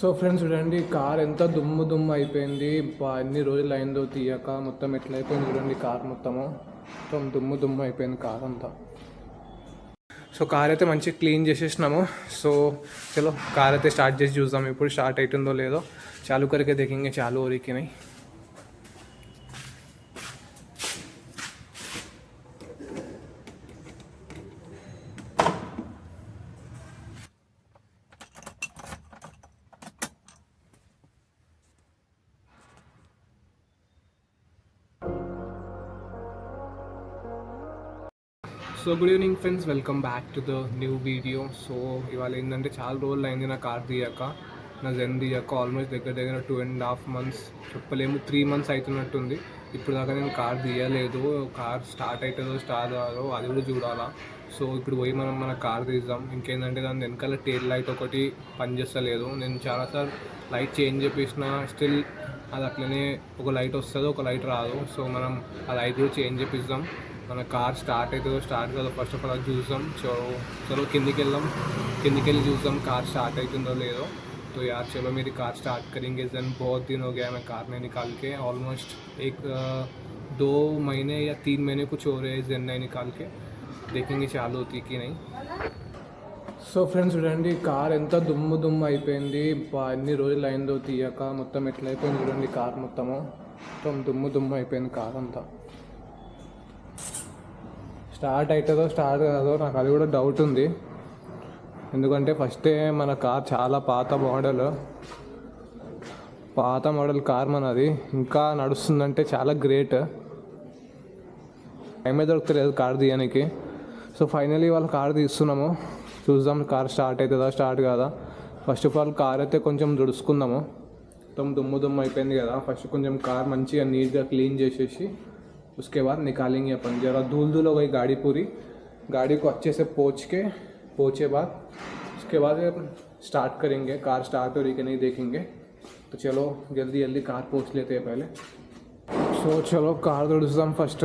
So friends చూడండి car ఎంత దుమ్ము దుమ్ము అయిపోయింది. ఎన్ని రోజులు అయిందో తీయక మొత్తం ఎట్లయిపోయింది చూడండి కార్ మొత్తము. మొత్తం దుమ్ము దుమ్ము అయిపోయింది కార్ అంతా. సో కార్ అయితే మంచిగా క్లీన్ చేసేసినాము. సో చలో కార్ అయితే స్టార్ట్ చేసి చూద్దాం ఇప్పుడు స్టార్ట్ అవుతుందో లేదో. చాలు కరికే దేకింగే చాలు ఓరికినాయి. So good evening friends welcome back to the new video so ఇవాళ ఏంటంటే చాలా రోజులు అయింది నా కార్ తీయక నా జెన్ తీయక ఆల్మోస్ట్ దగ్గర దగ్గర టూ అండ్ హాఫ్ మంత్స్ చెప్పలేము త్రీ మంత్స్ అవుతున్నట్టుంది ఇప్పుడు దాకా నేను కార్ తీయలేదు కార్ స్టార్ట్ అవుతుందో స్టార్ట్ కాదో అది కూడా చూడాలా. సో ఇప్పుడు పోయి మనం మన కార్ తీద్దాం. ఇంకేంటంటే దాని వెనకాల టేల్ లైట్ ఒకటి పనిచేస్తలేదు. నేను చాలాసార్లు లైట్ చేంజ్ చేపించిన స్టిల్ అది అట్లనే ఒక లైట్ వస్తుంది ఒక లైట్ రాదు సో మనం ఆ లైట్ కూడా చేంజ్ చేపిద్దాం మన కార్ స్టార్ట్ అవుతుందో స్టార్ట్ కాదో ఫస్ట్ ఆఫ్ ఆల్ అది చూద్దాం సో చలో కిందికి వెళ్దాం కిందికి వెళ్ళి చూద్దాం कार स्टार्ट అవుతుందో లేదో तो यार चलो मेरी कार स्टार्ट करेंगे जन बहुत दिन हो गया मैं कार नहीं निकाल के ऑलमोस्ट एक अ, दो महीने या तीन महीने कुछ हो रहे हैं जन नहीं निकाल के देखेंगे चालू होती कि नहीं సో ఫ్రెండ్స్ చూడండి కార్ ఎంత దుమ్ము దుమ్ము అయిపోయింది. ఎన్ని రోజులు అయిందో తీయక మొత్తం ఎట్లయిపోయింది చూడండి కార్ మొత్తము. మొత్తం దుమ్ము దుమ్ము అయిపోయింది కార్ అంతా. స్టార్ట్ అవుతుందో స్టార్ట్ కాదో నాకు అది కూడా డౌట్ ఉంది. ఎందుకంటే ఫస్టే మన కార్ చాలా పాత మోడల్ పాత మోడల్ కార్ మనది. ఇంకా నడుస్తుందంటే చాలా గ్రేట్ టైమే దొరకలేదు కార్ తీయడానికి సో ఫైనలీ వాళ్ళ కార్ తీస్తున్నాము. చూద్దాం కార్ స్టార్ట్ అవుతుందా స్టార్ట్ కాదా ఫస్ట్ ఆఫ్ ఆల్ కార్ అయితే కొంచెం దుడుచుకుందాము మొత్తం దుమ్ము దుమ్ము అయిపోయింది కదా ఫస్ట్ కొంచెం కార్ మంచిగా నీట్గా క్లీన్ చేసేసి उसके बाद निकालेंगे अपन जरा धूल धूल हो गई गाड़ी पूरी गाड़ी को अच्छे से पोछ के पोछे बाद उसके बाद स्टार्ट करेंगे कार स्टार्ट हो रही कि नहीं देखेंगे तो चलो जल्दी जल्दी कार पोछ लेते हैं पहले సో చలో కార్ తుడుస్తాం ఫస్ట్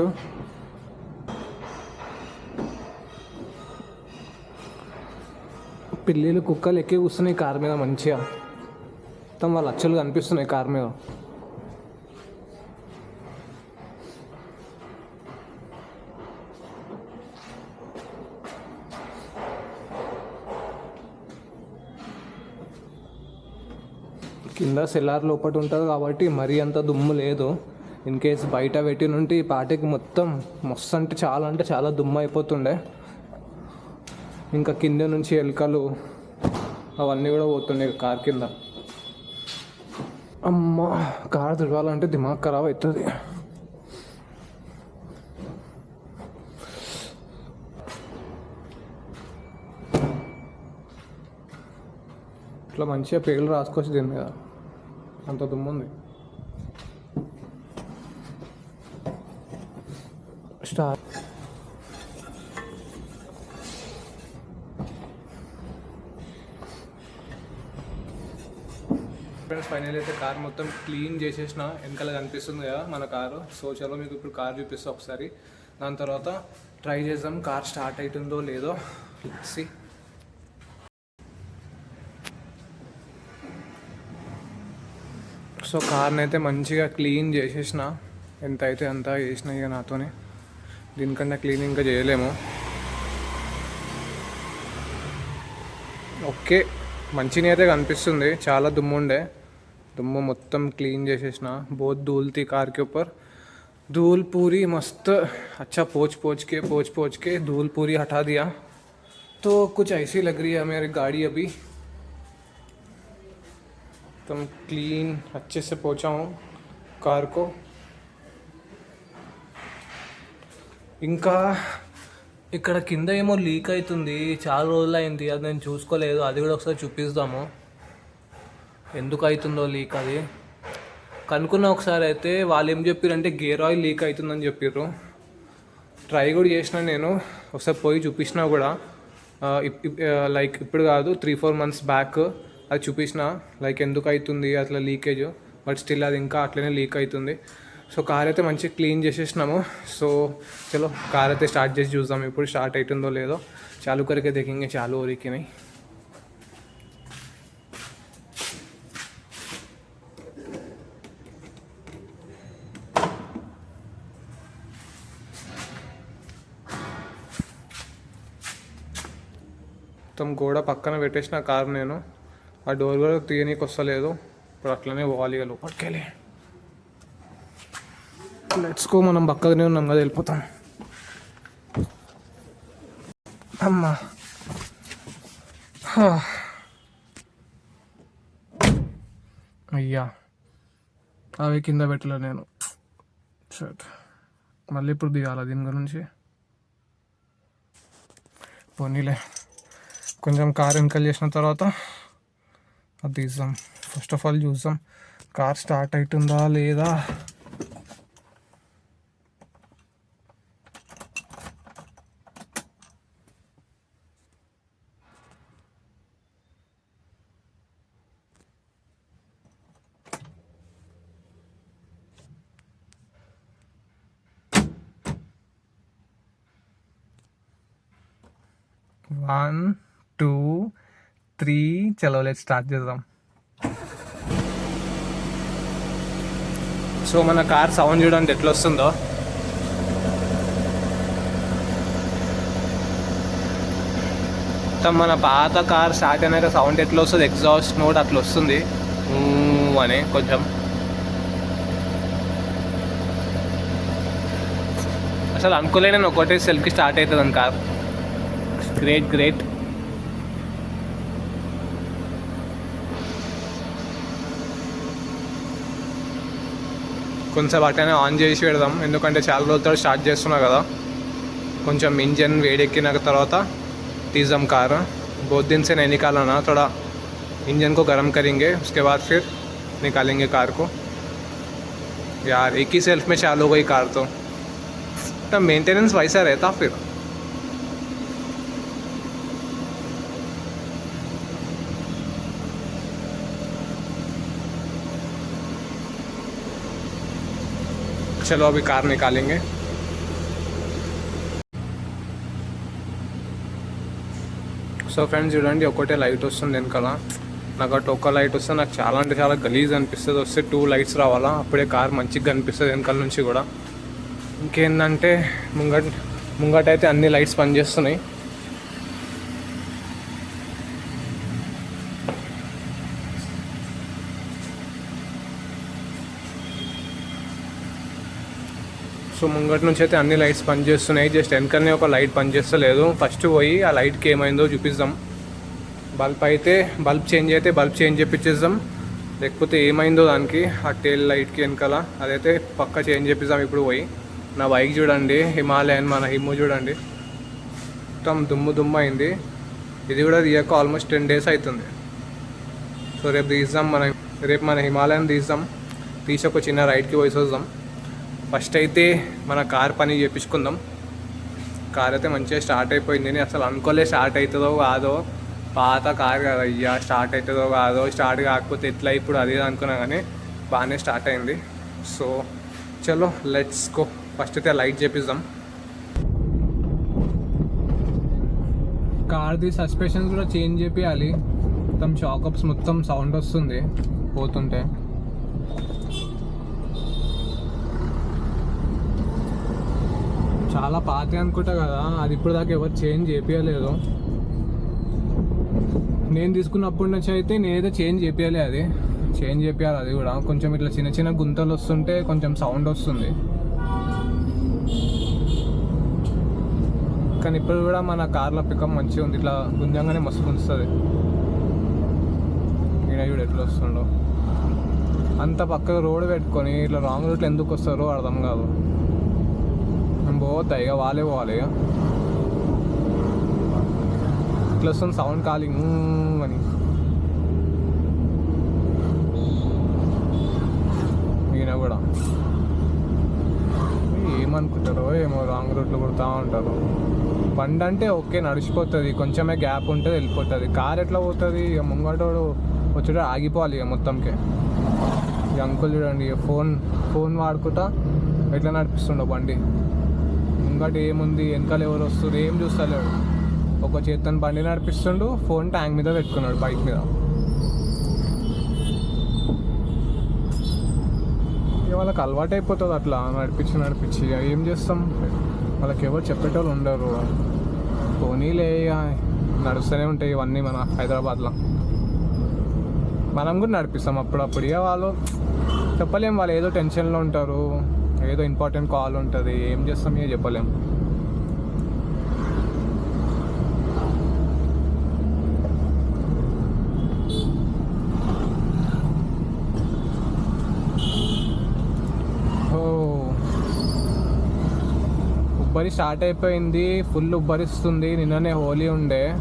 పిల్లిలు కుక్కలు ఎక్కి కూస్తున్నాయి కార్ మీద మంచిగా. మొత్తం వాళ్ళ అచ్చలు కనిపిస్తున్నాయి కార్ మీద. కింద సెల్లార్ లోపల ఉంటుంది కాబట్టి మరీ అంత దుమ్ము లేదు. ఇన్ కేస్ బయట పెట్టి నుండి ఈ పాటికి మొత్తం మస్తు అంటే చాలా అంటే చాలా దుమ్ము అయిపోతుండే. ఇంకా కింద నుంచి ఎలుకలు అవన్నీ కూడా పోతుండే కార్ కింద. అమ్మ కార్ తిరగాలంటే దిమాగ్ ఖరాబ్ అవుతుంది ఇట్లా మంచిగా పేర్లు రాసుకోవచ్చు దీని మీద అంత దుమ్ము ఉంది. స్టార్ ఫ్రెండ్స్ ఫైనల్ అయితే కార్ మొత్తం క్లీన్ చేసేసిన. వెనకాల కనిపిస్తుంది కదా మన కారు. సో చలో మీకు ఇప్పుడు కార్ చూపిస్తా ఒకసారి. దాని తర్వాత ట్రై చేద్దాం కార్ స్టార్ట్ అవుతుందో లేదో. సి సో కార్ని అయితే మంచిగా క్లీన్ చేసేసిన. ఎంత అయితే అంత చేసిన ఇక నాతోనే. దీనికన్నా క్లీన్ ఇంకా చేయలేము. ఓకే. మంచిగా అయితే కనిపిస్తుంది. చాలా దుమ్ముండే దుమ్ము మొత్తం క్లీన్ చేసేసిన बहुत धूल थी कार के ऊपर धूल पूरी मस्त अच्छा पोच पोच के पोच पोच के धूल पूरी हटा दिया तो कुछ ऐसी लग रही है मेरी गाड़ी अभी एकदम क्लीन अच्छे से पहुंचा हूँ कार को ఇంకా ఇక్కడ కింద ఏమో లీక్ అవుతుంది చాలా రోజులు అయింది అది నేను చూసుకోలేదు అది కూడా ఒకసారి చూపిస్తాము ఎందుకు అవుతుందో లీక్ అది. కనుక్కున్న ఒకసారి అయితే వాళ్ళు ఏం చెప్పారంటే గేర్ ఆయిల్ లీక్ అవుతుందని చెప్పారు ట్రై కూడా చేసిన నేను. ఒకసారి పోయి చూపించినా కూడా లైక్ ఇప్పుడు కాదు త్రీ ఫోర్ మంత్స్ బ్యాక్ అది చూపించిన లైక్ ఎందుకు అవుతుంది అట్లా లీకేజ్. బట్ స్టిల్ అది ఇంకా అట్లనే లీక్ అవుతుంది సో కార్ అయితే మంచిగా క్లీన్ చేసేసినాము. సో చలో కార్ అయితే స్టార్ట్ చేసి చూద్దాం. ఇప్పుడు స్టార్ట్ అవుతుందో లేదో. చాలు కరికే దేకింగే చాలు ఓరికినాయి. మొత్తం గోడ పక్కన పెట్టేసిన కారు నేను. ఆ డోర్ కూడా తీయనీకి వస్తలేదు. ఇప్పుడు అట్లనే పోవాలి ఇక లోపలికెళ్ళి లెట్స్ మనం పక్కనే ఉన్నాం కదా వెళ్ళిపోతాం. అమ్మా. అయ్యా. అవి కింద పెట్టలే నేను. షర్ట్ మళ్ళీ ఇప్పుడు దిగాల దీని గురించి? పోనీలే. కొంచెం కార్ వెనకలు చేసిన తర్వాత అది తీద్దాం ఫస్ట్ ఆఫ్ ఆల్ చూద్దాం. కార్ స్టార్ట్ అవుతుందా లేదా? వన్ టూ త్రీ చలో లెట్ స్టార్ట్ చేద్దాం. సో మన కార్ సౌండ్ చూడండి ఎట్లా వస్తుందో మొత్తం మన పాత కార్ స్టార్ట్ అయినాక సౌండ్ ఎట్లా వస్తుంది ఎగ్జాస్ట్ నోట్ అట్లా వస్తుంది ఊ అని కొంచెం. అసలు అనుకోలే నేను ఒకటే సెల్ఫ్కి స్టార్ట్ అవుతుంది అని కార్ గ్రేట్ గ్రేట్ కొంచెం అట్టనే ఆన్ చేసి పెడదాం ఎందుకంటే చాలా రోజులతో స్టార్ట్ చేస్తున్నా కదా కొంచెం ఇంజన్ వేడెక్కిన తర్వాత తీద్దాం कार बहुत दिन से नहीं निकाला ना थोड़ा इंजन को गर्म करेंगे उसके बाद फिर निकालेंगे कार को यार एक ही सेल्फ में चालू हो गई कार तो तो मेंटेनेंस वैसा रहता फिर चलो अभी कार निकालेंगे సో ఫ్రెండ్స్ చూడండి ఒకటే లైట్ వస్తుంది వెనకాల నాకు అటు ఒక లైట్ వస్తే నాకు చాలా అంటే చాలా గలీజ్ అనిపిస్తుంది వస్తే టూ లైట్స్ రావాలా అప్పుడే కార్ మంచిగా కనిపిస్తుంది వెనకాల నుంచి కూడా ఇంకేందంటే ముంగట్ ముంగట అయితే అన్ని లైట్స్ పనిచేస్తున్నాయి సో ముంగటి నుంచి అయితే అన్ని లైట్స్ పనిచేస్తున్నాయి జస్ట్ వెనకనే ఒక లైట్ పనిచేస్తలేదు ఫస్ట్ పోయి ఆ లైట్కి ఏమైందో చూపిద్దాం. బల్బ్ అయితే బల్బ్ చేంజ్ అయితే బల్బ్ చేంజ్ చేపించేద్దాం లేకపోతే ఏమైందో దానికి ఆ టేల్ లైట్కి వెనకాల. అదైతే పక్క చేంజ్ చేపిద్దాం ఇప్పుడు పోయి. నా బైక్ చూడండి హిమాలయన్ మన హిమ్ము చూడండి. మొత్తం దుమ్ము దుమ్ము అయింది. ఇది కూడా తీయక ఆల్మోస్ట్ టెన్ డేస్ అవుతుంది సో రేపు తీద్దాం మన రేపు మన హిమాలయన్ తీద్దాం. తీసి ఒక చిన్న రైడ్కి పోయి వద్దాం ఫస్ట్ అయితే మన కార్ పని చేపించుకుందాం. కార్ అయితే మంచిగా స్టార్ట్ అయిపోయింది. నేను అసలు అనుకోలే స్టార్ట్ అవుతుందో కాదో. పాత కార్ కదా అయ్యా స్టార్ట్ అవుతుందో కాదో. స్టార్ట్ కాకపోతే ఎట్లా ఇప్పుడు అదే అనుకున్నా కానీ బాగానే స్టార్ట్ అయింది. సో చలో లెట్స్ గో ఫస్ట్ అయితే లైట్ చేపిద్దాం. కార్ది సస్పెషన్స్ కూడా చేంజ్ చేపియాలి. మొత్తం షాకప్స్ మొత్తం సౌండ్ వస్తుంది పోతుంటే. చాలా పాత అనుకుంటా కదా. అది ఇప్పుడు దాకా ఎవరు చేంజ్ చేపించలేదు నేను తీసుకున్నప్పటి నుంచి అయితే నేనైతే చేంజ్ చేపించాలి అది. చేంజ్ చేపించాలి అది కూడా. కొంచెం ఇట్లా చిన్న చిన్న గుంతలు వస్తుంటే కొంచెం సౌండ్ వస్తుంది. కానీ ఇప్పుడు కూడా మన కార్ల పికప్ మంచిగా ఉంది. ఇట్లా గుంజంగానే మస్తు గుంజుతుంది. ఈయన చూడు ఎట్లా వస్తుండో అంత పక్కన రోడ్ పెట్టుకొని ఇట్లా రాంగ్ రూట్లో ఎందుకు వస్తారో అర్థం కాదు. మేము పోవద్దా ఇక వాళ్ళే పోవాలి ఇక ఇట్లా వస్తుంది సౌండ్ కాలింగ్ అని ఈయన కూడా ఏమనుకుంటారో ఏమో రాంగ్ రూట్లు కొడుతూ ఉంటారు బండి అంటే ఓకే నడిచిపోతుంది కొంచెమే గ్యాప్ ఉంటుంది వెళ్ళిపోతుంది కార్ ఎట్లా పోతుంది ఇక ముంగటోడు వచ్చాడు ఆగిపోవాలి ఇక మొత్తంకే ఈ అంకుల్ చూడండి ఇక ఫోన్ ఫోన్ వాడుకుంటా ఎట్లా నడిపిస్తుండో బండి ముంగట ఏముంది? వెనకాల ఎవరు వస్తారు ఏం చూస్తలేడు. ఒక చేతను బండి నడిపిస్తుండు ఫోన్ ట్యాంక్ మీద పెట్టుకున్నాడు బైక్ మీద. ఇక వాళ్ళకి అలవాటు అయిపోతుంది అట్లా నడిపించి నడిపించి. ఇక ఏం చేస్తాం? వాళ్ళకి ఎవరు చెప్పేటోళ్ళు ఉండరు. పోనీలే ఇక నడుస్తూనే ఉంటాయి ఇవన్నీ మన హైదరాబాద్లో. మనం కూడా నడిపిస్తాం అప్పుడప్పుడు. ఇక వాళ్ళు చెప్పలేం వాళ్ళు ఏదో టెన్షన్లో ఉంటారు. ఏదో ఇంపార్టెంట్ కాల్ ఉంటుంది. ఏం చేస్తాం ఇక చెప్పలేము ఓ. ఉబ్బరి స్టార్ట్ అయిపోయింది. ఫుల్ ఉబ్బరిస్తుంది. నిన్ననే హోలీ ఉండే.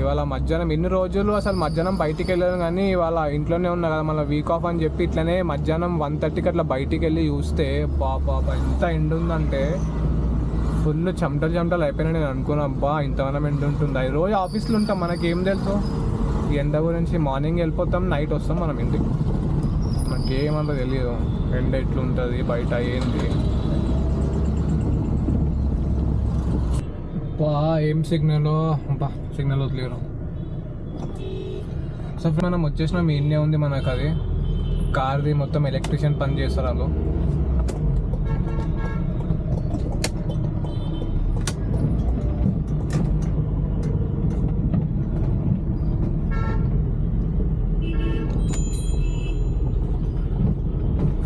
ఇవాళ మధ్యాహ్నం ఎన్ని రోజులు అసలు మధ్యాహ్నం బయటికి వెళ్ళాను కానీ ఇవాళ ఇంట్లోనే ఉన్నా కదా మళ్ళీ వీక్ ఆఫ్ అని చెప్పి ఇట్లనే మధ్యాహ్నం వన్ థర్టీకి అట్లా బయటికి వెళ్ళి చూస్తే పాప ఎంత ఎండ ఉందంటే. ఫుల్ చెమటలు చెమటలు అయిపోయినా నేను అనుకున్నా అబ్బా ఇంతగానం ఎండ ఉంటుంది? ఈ రోజు ఆఫీస్లో ఉంటాం మనకి ఏం తెలుసు? ఈ ఎండ గురించి మార్నింగ్ వెళ్ళిపోతాం నైట్ వస్తాం మనం ఇంటికి. మనకేమంత తెలియదు ఎండ ఎట్లుంటుంది బయట ఏంది? బా ఏం సిగ్నల్ బా సిగ్నల్ వదిలేరు సో మనం వచ్చేసిన మీ ఇండియా ఉంది మనకు అది కార్ది మొత్తం ఎలక్ట్రీషియన్ పని చేస్తారు వాళ్ళు.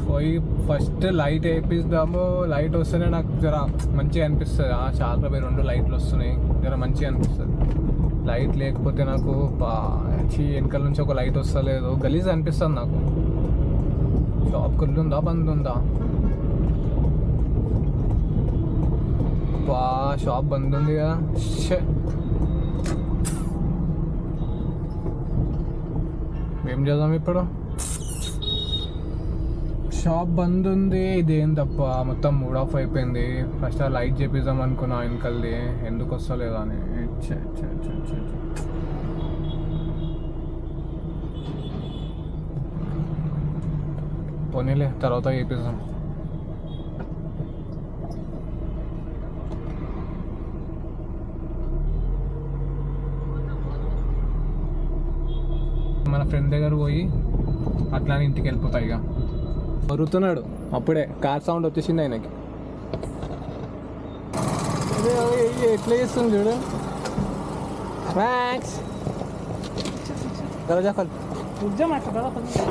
పోయి ఫస్ట్ లైట్ వేపిద్దాము. లైట్ వస్తేనే నాకు జర మంచిగా అనిపిస్తుంది. ఆ చాలా పోయి రెండు లైట్లు వస్తున్నాయి. జర మంచిగా అనిపిస్తుంది. లైట్ లేకపోతే నాకు బా వెనకాల నుంచి ఒక లైట్ వస్తలేదు. గలీజ్ అనిపిస్తుంది నాకు. షాప్ కుళ్ళు బంద్ ఉందా బా షాప్ బంద్ ఉంది కదా ఏం చేద్దాం ఇప్పుడు? షాప్ బంద్ ఉంది ఇదేం తప్ప? మొత్తం మూడ్ ఆఫ్ అయిపోయింది. ఫస్ట్ ఆ లైట్ చేపిద్దాం అనుకున్నా వెనకల్ది. ఎందుకు వస్తలేదు అని ఛే. పోనీలే తర్వాత చేపిద్దాం మన ఫ్రెండ్ దగ్గర పోయి అట్లానే ఇంటికి వెళ్ళిపోతాయి ఇక. వరుతున్నాడు అప్పుడే కార్ సౌండ్ వచ్చేసింది ఆయనకి. అరే, అరే, అరే, ఎట్లా చేస్తుంది చూడు? మ్యాక్స్ దరజా ఖోల్ ఉద్యమం అట్లా కదా కొంచెం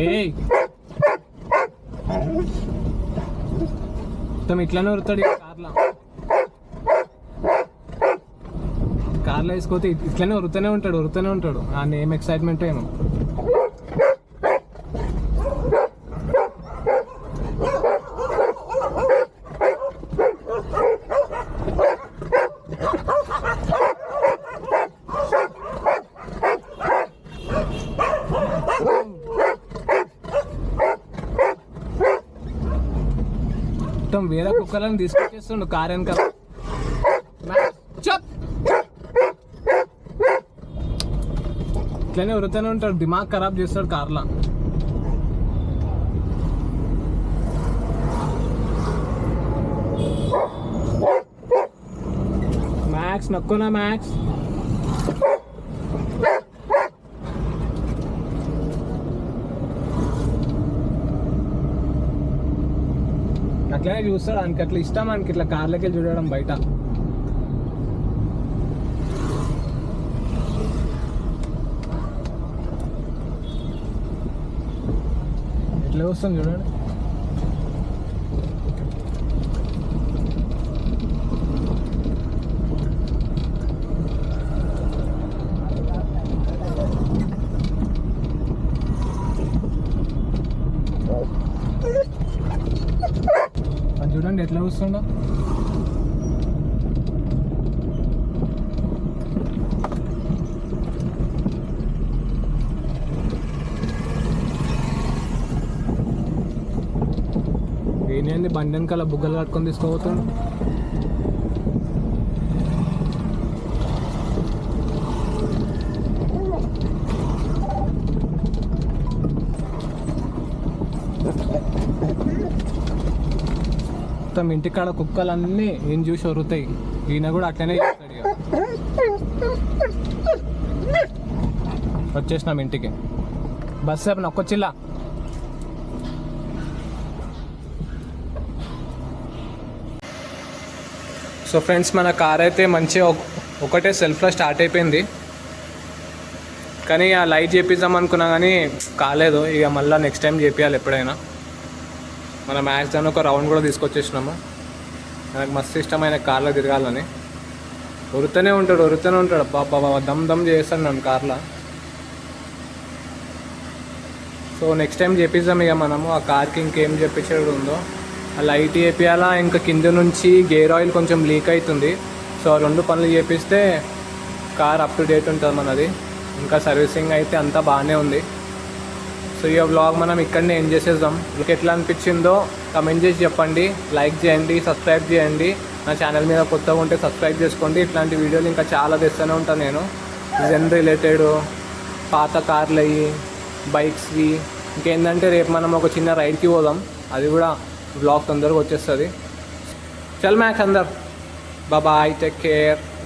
ఏయ్ మొత్తం ఇట్లానే ఉరుతాడు ఇక కార్లో కార్లో వేసుకోతే ఇట్లనే ఉరుతూనే ఉంటాడు ఉరుతూనే ఉంటాడు. ఆ ఏం ఎక్సైట్మెంట్ ఏమో. మొత్తం వేరే కుక్కలను తీసుకొచ్చేస్తుండు కార్ వెనకాల ఇట్లనే ఉరుతూనే ఉంటాడు దిమాగ్ ఖరాబ్ చేస్తాడు కార్లో మ్యాక్స్ నక్కునా మ్యాక్స్ అట్లనే చూస్తాడు ఆయనకి అట్లా ఇష్టం ఆయనకి ఇట్లా కార్లకి వెళ్ళి చూడడం బయట ఎట్లా వస్తుంది చూడండి అది చూడండి ఎట్లా వస్తుండో ఏంటి బండి వెనకాల బుగ్గలు కట్టుకొని తీసుకోబోతుంది మొత్తం ఇంటికాడ కుక్కలన్నీ ఏం చూసి వరుతాయి ఈయన కూడా అట్లనే చేస్తాడు వచ్చేసినాం ఇంటికి. బస్ సేపు నొక్కొచ్చిల్లా? సో ఫ్రెండ్స్ మన కార్ అయితే మంచిగా ఒకటే సెల్ఫ్లో స్టార్ట్ అయిపోయింది. కానీ ఆ లైట్ చేపిద్దాం అనుకున్నా కానీ కాలేదు. ఇక మళ్ళీ నెక్స్ట్ టైం చేపియాలి ఎప్పుడైనా. మన మ్యాచ్ దాని ఒక రౌండ్ కూడా తీసుకొచ్చేసినాము. నాకు మస్తు ఇష్టమైన కార్లో తిరగాలని. ఉరుతూనే ఉంటాడు ఉరుతూనే ఉంటాడు. బాబా బాబా దమ్ దమ్ చేస్తాడు నన్ను కార్లో సో నెక్స్ట్ టైం చేపిద్దాం ఇక మనము. ఆ కార్కి ఇంకేం చెప్పించేది ఉందో. లైట్ చేపియాలా ఇంకా కింద నుంచి గేర్ ఆయిల్ కొంచెం లీక్ అవుతుంది సో ఆ రెండు పనులు చేపిస్తే కార్ అప్ టు డేట్ ఉంటుంది మనది. ఇంకా సర్వీసింగ్ అయితే అంతా బాగానే ఉంది. సో ఈ వ్లాగ్ మనం ఇక్కడనే ఎంజాయ్ చేసేద్దాం. మీకు ఎట్లా అనిపించిందో కమెంట్ చేసి చెప్పండి. లైక్ చేయండి సబ్స్క్రైబ్ చేయండి. నా ఛానల్ మీద కొత్తగా ఉంటే సబ్స్క్రైబ్ చేసుకోండి. ఇట్లాంటి వీడియోలు ఇంకా చాలా తెస్తూనే ఉంటాను నేను. జన్ రిలేటెడ్ పాత కార్లు అయ్యి బైక్స్వి ఇంకేంటంటే రేపు మనం ఒక చిన్న రైడ్కి పోదాం. అది కూడా బ్లాగ్ తొందరగా వచ్చేస్తుంది. చల్ మ్యాక్స్ అందరు. బాబాయ్ టేక్ కేర్